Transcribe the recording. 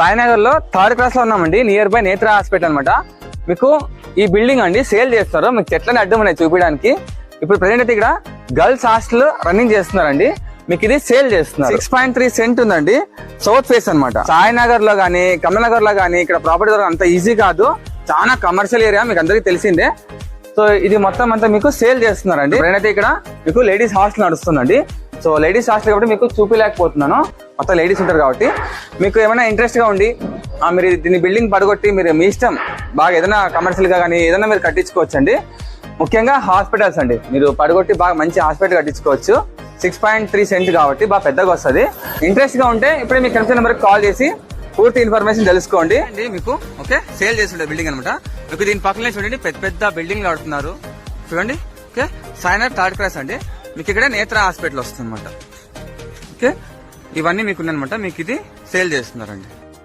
సాయినగర్లో third క్లాస్లో ఉన్నామండి near by నేత్ర హాస్పిటల్ అన్నమాట. మీకు ఈ బిల్డింగ్ అండి సేల్ చేస్తారు. మీకు చెట్లని అడ్డం ఉన్నాయి చూపించడానికి. ఇప్పుడు ప్రజెంట్ అయితే ఇక్కడ గర్ల్స్ హాస్టల్ రన్నింగ్ చేస్తున్నారండి. మీకు ఇది సేల్ చేస్తున్నారు. సిక్స్ పాయింట్ త్రీ సెంట్ ఉందండి. సౌత్ ఫేస్ అనమాట సాయినగర్లో గానీ కమలనగర్లో గానీ ఇక్కడ ప్రాపర్టీ దొరకడం అంత ఈజీ కాదు. చాలా కమర్షియల్ ఏరియా మీకు అందరికీ తెలిసిందే. సో ఇది మొత్తం అంతా మీకు సేల్ చేస్తున్నారండి. నేనైతే ఇక్కడ మీకు లేడీస్ హాస్టల్ నడుస్తుందండి. సో లేడీస్ హాస్టల్ కాబట్టి మీకు చూపించలేకపోతున్నాను. మొత్తం లేడీస్ ఉంటారు కాబట్టి మీకు ఏమైనా ఇంట్రెస్ట్గా ఉండి ఆ, మీరు దీన్ని బిల్డింగ్ పడగొట్టి మీరు మీ ఇష్టం బాగా ఏదైనా కమర్షియల్గా కానీ ఏదైనా మీరు కట్టించుకోవచ్చండి. ముఖ్యంగా హాస్పిటల్స్ అండి. మీరు పడగొట్టి బాగా మంచి హాస్పిటల్ కట్టించుకోవచ్చు. సిక్స్ పాయింట్ త్రీ సెంట్ కాబట్టి బాగా పెద్దగా వస్తుంది. ఇంట్రెస్ట్గా ఉంటే ఇప్పుడే మీకు కనిపించిన నెంబర్కి కాల్ చేసి పూర్తి ఇన్ఫర్మేషన్ తెలుసుకోండి. అండి మీకు ఓకే సేల్ చేస్తుండే బిల్డింగ్ అనమాట మీకు దీని పక్కనే చూడండి పెద్ద పెద్ద బిల్డింగ్ ఆడుతున్నారు. చూడండి ఓకే సాయినాథ్ థర్డ్ క్లాస్ అండి. మీకు ఇక్కడ నేత్ర హాస్పిటల్ వస్తుంది అనమాట ఓకే ఇవన్నీ మీకు ఉన్నాయన్నమాట మీకు ఇది సేల్ చేస్తున్నారండి.